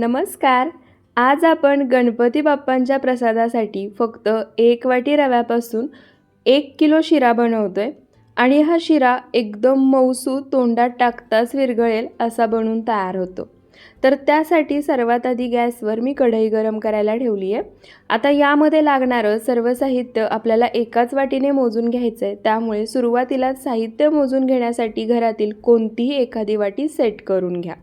नमस्कार. आज आपण गणपती बाप्पांच्या प्रसादासाठी फक्त एक वाटी रव्यापासून एक किलो शिरा बनवतोय आणि हा शिरा एकदम मऊसू तोंडात टाकताच विरघळेल असा बनून तयार होतो. तर त्यासाठी सर्वात आधी गॅसवर मी कढई गरम करायला ठेवली आहे आता यामध्ये लागणारं सर्व साहित्य आपल्याला एकाच वाटीने मोजून घ्यायचं आहे त्यामुळे सुरुवातीला साहित्य मोजून घेण्यासाठी घरातील कोणतीही एखादी वाटी सेट करून घ्या.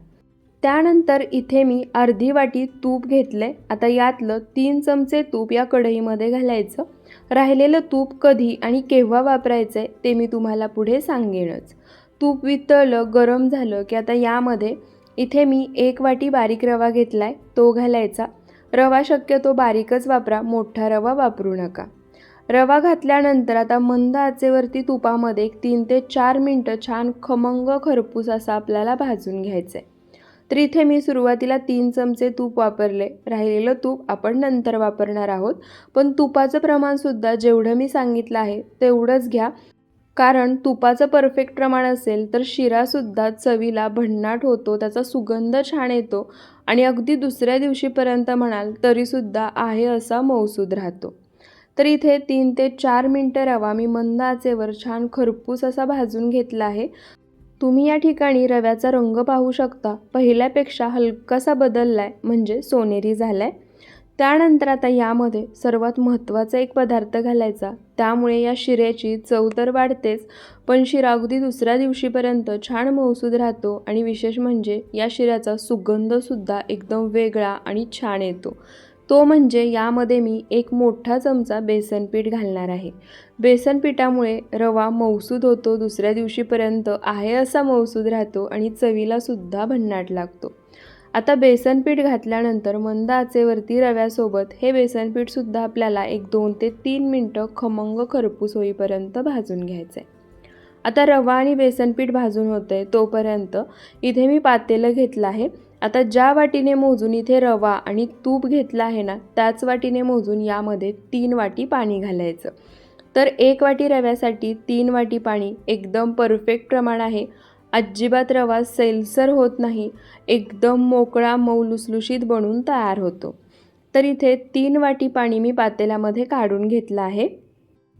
त्यानंतर इथे मी अर्धी वाटी तूप घेतले आता यातलं तीन चमचे तूप या कढईमध्ये घालायचं. राहिलेलं तूप कधी आणि केव्हा वापरायचं आहे ते मी तुम्हाला पुढे सांगेनच. तूप वितळलं गरम झालं की आता यामध्ये इथे मी एक वाटी बारीक रवा घेतला आहे तो घालायचा. रवा शक्यतो बारीकच वापरा मोठा रवा वापरू नका. रवा घातल्यानंतर आता मंद आचेवरती तुपामध्ये एक तीन ते चार मिनटं छान खमंग खरपूस असा आपल्याला भाजून घ्यायचं आहे तर इथे मी सुरुवातीला तीन चमचे तूप वापरले. राहिलेलं तूप आपण नंतर वापरणार आहोत. पण तुपाचं प्रमाणसुद्धा जेवढं मी सांगितलं आहे तेवढंच घ्या. कारण तुपाचं परफेक्ट प्रमाण असेल तर शिरासुद्धा चवीला भन्नाट होतो त्याचा सुगंध छान येतो आणि अगदी दुसऱ्या दिवशीपर्यंत म्हणाल तरीसुद्धा आहे असा मौसूद राहतो. तर इथे तीन ते चार मिनटं रवा मी मंद आचेवर छान खरपूस असा भाजून घेतला आहे. तुम्ही या ठिकाणी रव्याचा रंग पाहू शकता. पहिल्यापेक्षा हलकासा बदललाय म्हणजे सोनेरी झालाय. त्यानंतर आता यामध्ये सर्वात महत्त्वाचा एक पदार्थ घालायचा. त्यामुळे या शिऱ्याची चव तर वाढतेच पण शिरा अगदी दुसऱ्या दिवशीपर्यंत छान मौसूद राहतो आणि विशेष म्हणजे या शिऱ्याचा सुगंधसुद्धा एकदम वेगळा आणि छान येतो. तो म्हणजे यामध्ये मी एक मोठा चमचा बेसनपीठ घालणार आहे. बेसनपीठामुळे रवा मौसूद होतो दुसऱ्या दिवशीपर्यंत आहे असा मौसूद राहतो आणि चवीलासुद्धा भन्नाट लागतो. आता बेसनपीठ घातल्यानंतर मंद आचेवरती रव्यासोबत हे बेसन पीठसुद्धा आपल्याला एक दोन ते तीन मिनटं खमंग खरपूस होईपर्यंत भाजून घ्यायचं आहे आता रवा आणि बेसनपीठ भाजून होतं आहे तोपर्यंत. इथे मी पातेलं घेतलं आहे. आता ज्या वाटीने मोजून इथे रवा आणि तूप घेतला आहे ना त्याच वाटीने मोजून यामध्ये तीन वाटी पाणी घालायचं. तर एक वाटी रव्यासाठी तीन वाटी पाणी एकदम परफेक्ट प्रमाण आहे. अजिबात रवा सैलसर होत नाही. एकदम मोकळा मऊ लुसलुशीत बनून तयार होतो. तर इथे तीन वाटी पाणी मी पातेल्यामध्ये काढून घेतलं आहे.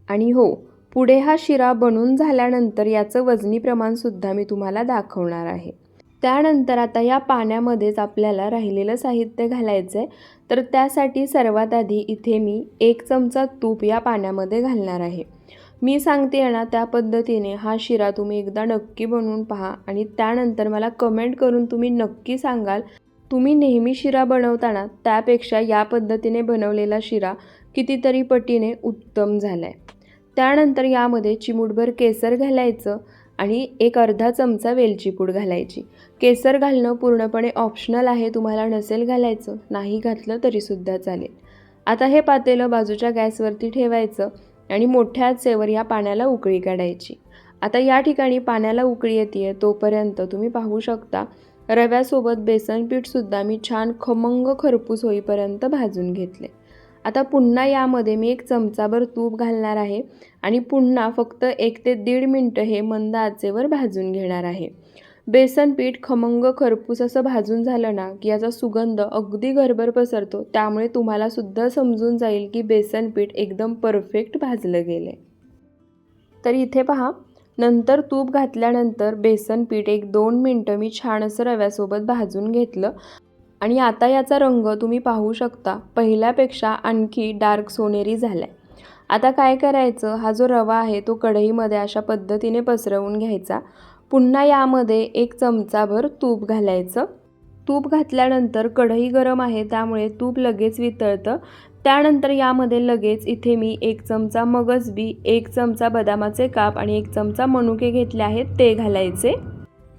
आणि हो पुढे हा शिरा बनून झाल्यानंतर याचं वजनी प्रमाणसुद्धा मी तुम्हाला दाखवणार आहे. त्यानंतर आता या पाण्यामध्येच आपल्याला राहिलेलं साहित्य घालायचं आहे तर त्यासाठी सर्वात आधी इथे मी एक चमचा तूप या पाण्यामध्ये घालणार आहे. मी सांगते ना त्या पद्धतीने हा शिरा तुम्ही एकदा नक्की बनवून पहा आणि त्यानंतर मला कमेंट करून तुम्ही नक्की सांगाल. तुम्ही नेहमी शिरा बनवताना त्यापेक्षा या पद्धतीने बनवलेला शिरा कितीतरी पटीने उत्तम झाला आहे त्यानंतर यामध्ये चिमूटभर केसर घालायचं आणि एक अर्धा चमचा वेलची पूड घालायची. केसर घालणं पूर्णपणे ऑप्शनल आहे तुम्हाला नसेल घालायचं नाही घातलं तरीसुद्धा चालेल. आता हे पातेलं बाजूच्या गॅसवरती ठेवायचं आणि मोठ्या आचेवर या पाण्याला उकळी काढायची. आता या ठिकाणी पाण्याला उकळी येते तोपर्यंत तुम्ही पाहू शकता रव्यासोबत बेसन पीठसुद्धा मी छान खमंग खरपूस होईपर्यंत भाजून घेतले आता पुन्हा यामध्ये मी एक चमचाभर तूप घालणार आहे आणि पुन्हा फक्त एक ते दीड मिनटं हे मंद आचेवर भाजून घेणार आहे. बेसन पीठ खमंग खरपूस असं भाजून झालं ना की याचा सुगंध अगदी घरभर पसरतो. त्यामुळे तुम्हाला सुद्धा समजून जाईल की बेसन पीठ एकदम परफेक्ट भाजलं गेलं तर इथे पहा नंतर तूप घातल्यानंतर बेसन पीठ एक दोन मिनटं मी छान असं रव्यासोबत भाजून घेतलं. आणि आता याचा रंग तुम्ही पाहू शकता. पहिल्यापेक्षा आणखी डार्क सोनेरी झाला आहे आता काय करायचं? हा जो रवा आहे तो कढईमध्ये अशा पद्धतीने पसरवून घ्यायचा. पुन्हा यामध्ये एक चमचाभर तूप घालायचं. तूप घातल्यानंतर कढई गरम आहे त्यामुळे तूप लगेच वितळतं. त्यानंतर यामध्ये लगेच इथे मी एक चमचा मगजबी एक चमचा बदामाचे काप आणि एक चमचा मनुके घेतले आहेत ते घालायचे.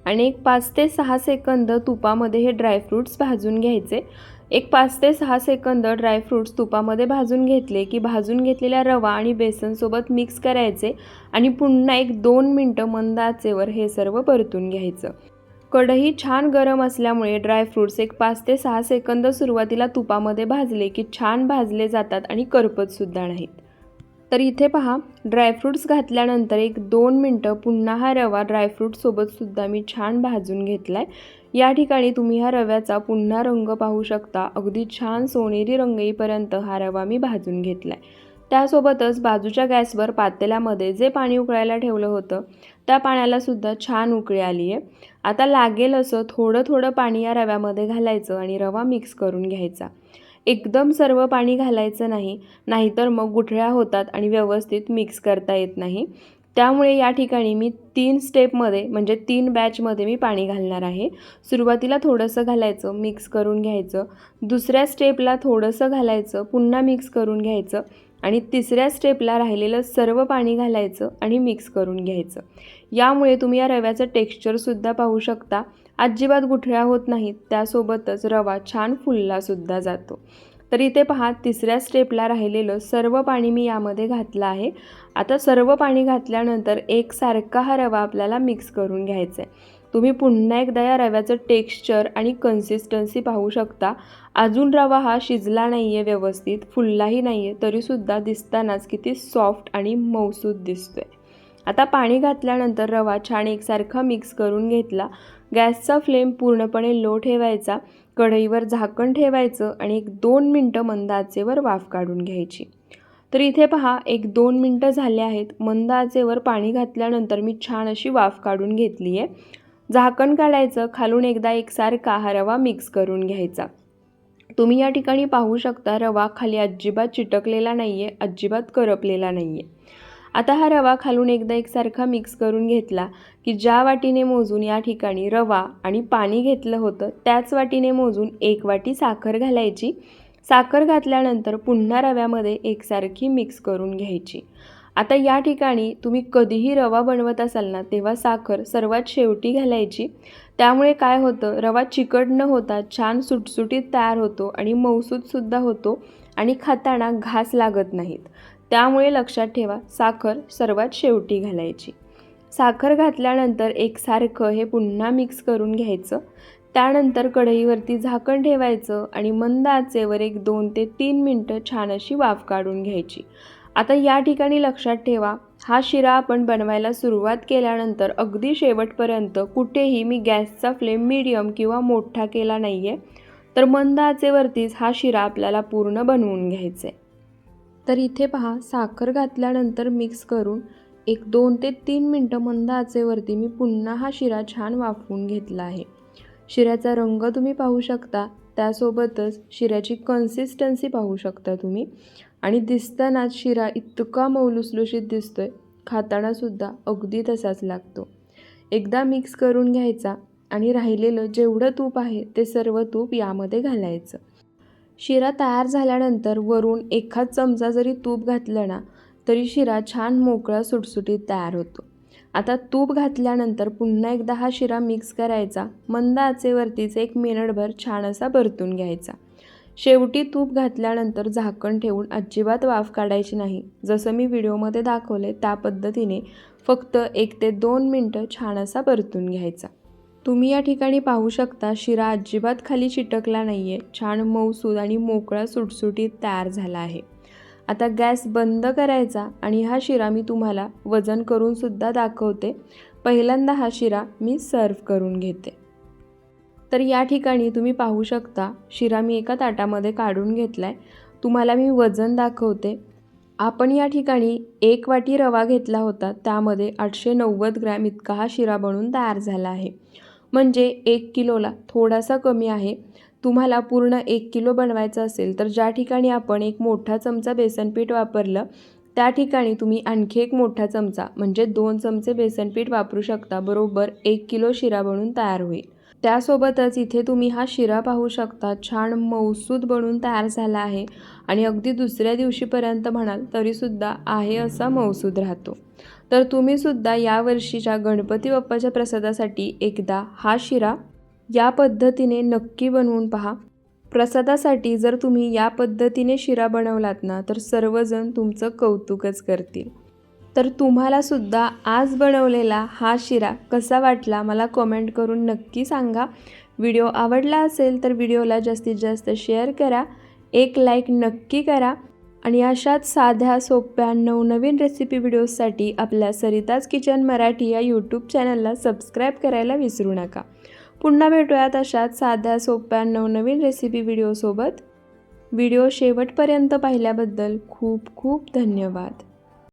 आणि एक पाच ते सहा सेकंद तुपामध्ये हे ड्रायफ्रूट्स भाजून घ्यायचे. एक पाच ते सहा सेकंद ड्रायफ्रूट्स तुपामध्ये भाजून घेतले की भाजून घेतलेल्या रवा आणि बेसनसोबत मिक्स करायचे आणि पुन्हा एक दोन मिनटं मंद आचेवर हे सर्व परतून घ्यायचं. कढई छान गरम असल्यामुळे ड्रायफ्रूट्स एक पाच ते सहा सेकंद सुरुवातीला तुपामध्ये भाजले की छान भाजले जातात आणि करपतसुद्धा नाहीत. तर इथे पहा ड्रायफ्रूट्स घातल्यानंतर एक दोन मिनटं पुन्हा हा रवा ड्रायफ्रूटसोबतसुद्धा मी छान भाजून घेतला आहे या ठिकाणी तुम्ही ह्या रव्याचा पुन्हा रंग पाहू शकता. अगदी छान सोनेरी रंग येईपर्यंत हा रवा मी भाजून घेतला आहे त्यासोबतच बाजूच्या गॅसवर पातेल्यामध्ये जे पाणी उकळायला ठेवलं होतं त्या पाण्यालासुद्धा छान उकळी आली आहे. आता लागेल असं थोडं थोडं पाणी या रव्यामध्ये घालायचं आणि रवा मिक्स करून घ्यायचा. एकदम सर्व पाणी घालायचं नाही नाहीतर मग गुठळ्या होतात आणि व्यवस्थित मिक्स करता येत नाही. त्यामुळे या ठिकाणी मी तीन स्टेपमध्ये म्हणजे तीन बॅचमध्ये मी पाणी घालणार आहे. सुरुवातीला थोडंसं घालायचं मिक्स करून घ्यायचं. दुसऱ्या स्टेपला थोडंसं घालायचं पुन्हा मिक्स करून घ्यायचं. आणि तिसऱ्या स्टेपला राहिलेलं सर्व पाणी घालायचं आणि मिक्स करून घ्यायचं. यामुळे तुम्ही या रव्याचं टेक्स्चरसुद्धा पाहू शकता. अजिबात गुठळ्या होत नाहीत. त्यासोबतच रवा छान फुललासुद्धा जातो. तर इथे पहा तिसऱ्या स्टेपला राहिलेलं सर्व पाणी मी यामध्ये घातलं आहे. आता सर्व पाणी घातल्यानंतर एकसारखा हा रवा आपल्याला मिक्स करून घ्यायचा आहे तुम्ही पुन्हा एकदा या रव्याचं टेक्स्चर आणि कन्सिस्टन्सी पाहू शकता. अजून रवा हा शिजला नाही आहे व्यवस्थित फुललाही नाही आहे तरीसुद्धा दिसतानाच किती सॉफ्ट आणि मऊसूद दिसतो आहे आता पाणी घातल्यानंतर रवा छान एकसारखा मिक्स करून घेतला. गॅसचा फ्लेम पूर्णपणे लो ठेवायचा कढईवर झाकण ठेवायचं आणि एक दोन मिनटं मंद आचेवर वाफ काढून घ्यायची. तर इथे पहा एक दोन मिनटं झाले आहेत. मंद आचेवर पाणी घातल्यानंतर मी छान अशी वाफ काढून घेतली आहे झाकण काढायचं खालून एकदा एकसारखा हा रवा मिक्स करून घ्यायचा. तुम्ही या ठिकाणी पाहू शकता रवा खाली अजिबात चिटकलेला नाही आहे अजिबात करपलेला नाही आहे आता हा रवा खालून एकदा एकसारखा मिक्स करून घेतला की ज्या वाटीने मोजून या ठिकाणी रवा आणि पाणी घेतलं होतं त्याच वाटीने मोजून एक वाटी साखर घालायची. साखर घातल्यानंतर पुन्हा रव्यामध्ये एकसारखी मिक्स करून घ्यायची. आता या ठिकाणी तुम्ही कधीही रवा बनवत असाल ना तेव्हा साखर सर्वात शेवटी घालायची. त्यामुळे काय होतं रवा चिकट न होता छान सुटसुटीत तयार होतो आणि मऊसूदसुद्धा होतो आणि खाताना घास लागत नाहीत. त्यामुळे लक्षात ठेवा साखर सर्वात शेवटी घालायची. साखर घातल्यानंतर एकसारखं हे पुन्हा मिक्स करून घ्यायचं. त्यानंतर कढईवरती झाकण ठेवायचं आणि मंद आचेवर एक दोन ते तीन मिनटं छान अशी वाफ काढून घ्यायची. आता या ठिकाणी लक्षात ठेवा हा शिरा आपण बनवायला सुरुवात केल्यानंतर अगदी शेवटपर्यंत कुठेही मी गॅसचा फ्लेम मीडियम किंवा मोठा केला नाही आहे तर मंद आचेवरतीच हा शिरा आपल्याला पूर्ण बनवून घ्यायचा आहे तर इथे पहा साखर घातल्यानंतर मिक्स करून एक दोन ते तीन मिनटं मंद आचेवरती मी पुन्हा हा शिरा छान वाफवून घेतला आहे. शिऱ्याचा रंग तुम्ही पाहू शकता त्यासोबतच शिऱ्याची कन्सिस्टन्सी पाहू शकता तुम्ही. आणि दिसतानाच शिरा इतका मौलुसलुशीत दिसतोय खातानासुद्धा अगदी तसाच लागतो. एकदा मिक्स करून घ्यायचा आणि राहिलेलं जेवढं तूप आहे ते सर्व तूप यामध्ये घालायचं. शिरा तयार झाल्यानंतर वरून एखाद चमचा जरी तूप घातलं ना तरी शिरा छान मोकळा सुटसुटीत तयार होतो. आता तूप घातल्यानंतर पुन्हा एकदा हा शिरा मिक्स करायचा मंद आचेवरतीच एक मिनिटभर छान असा परतून घ्यायचा. शेवटी तूप घातल्यानंतर झाकण ठेवून अजिबात वाफ काढायची नाही. जसं मी व्हिडिओमध्ये दाखवले त्या पद्धतीने फक्त एक ते दोन मिनटं छान असा परतून घ्यायचा. तुम्ही या ठिकाणी पाहू शकता शिरा अजिबात खाली चिटकला नाही आहे छान मऊसूद आणि मोकळा सुटसुटीत तयार झाला आहे. आता गॅस बंद करायचा आणि हा शिरा मी तुम्हाला वजन करूनसुद्धा दाखवते. पहिल्यांदा हा शिरा मी सर्व करून घेते. तर या ठिकाणी तुम्ही पाहू शकता शिरा मी एका ताटामध्ये काढून घेतला आहे तुम्हाला मी वजन दाखवते. आपण या ठिकाणी एक वाटी रवा घेतला होता. त्यामध्ये आठशे नव्वद ग्रॅम इतका हा शिरा बनून तयार झाला आहे. म्हणजे एक किलोला थोडासा कमी आहे. तुम्हाला पूर्ण एक किलो बनवायचं असेल तर ज्या ठिकाणी आपण एक मोठा चमचा बेसनपीठ वापरलं त्या ठिकाणी तुम्ही आणखी एक मोठा चमचा म्हणजे दोन चमचे बेसनपीठ वापरू शकता. बरोबर एक किलो शिरा बनून तयार होईल. त्यासोबतच इथे तुम्ही हा शिरा पाहू शकता. छान मौसूद बनून तयार झाला आहे. आणि अगदी दुसऱ्या दिवशीपर्यंत म्हणाल तरीसुद्धा आहे असा मौसूद राहतो. तर तुम्हीसुद्धा यावर्षीच्या गणपती बाप्पाच्या प्रसादासाठी एकदा हा शिरा या पद्धतीने नक्की बनवून पहा. प्रसादासाठी जर तुम्ही या पद्धतीने शिरा बनवलात ना तर सर्वजण तुमचं कौतुकच करतील. तर तुम्हालासुद्धा आज बनवलेला हा शिरा कसा वाटला मला कमेंट करून नक्की सांगा. व्हिडिओ आवडला असेल तर व्हिडिओला जास्तीत जास्त शेअर करा एक लाईक नक्की करा आणि अशाच साध्या सोप्या नवनवीन रेसिपी व्हिडिओजसाठी आपल्या सरिताज किचन मराठी या यूट्यूब चॅनलला सबस्क्राईब करायला विसरू नका. पुन्हा भेटूयात अशाच साध्या सोप्या नवनवीन रेसिपी व्हिडिओसोबत व्हिडिओ शेवटपर्यंत पाहिल्याबद्दल खूप खूप धन्यवाद.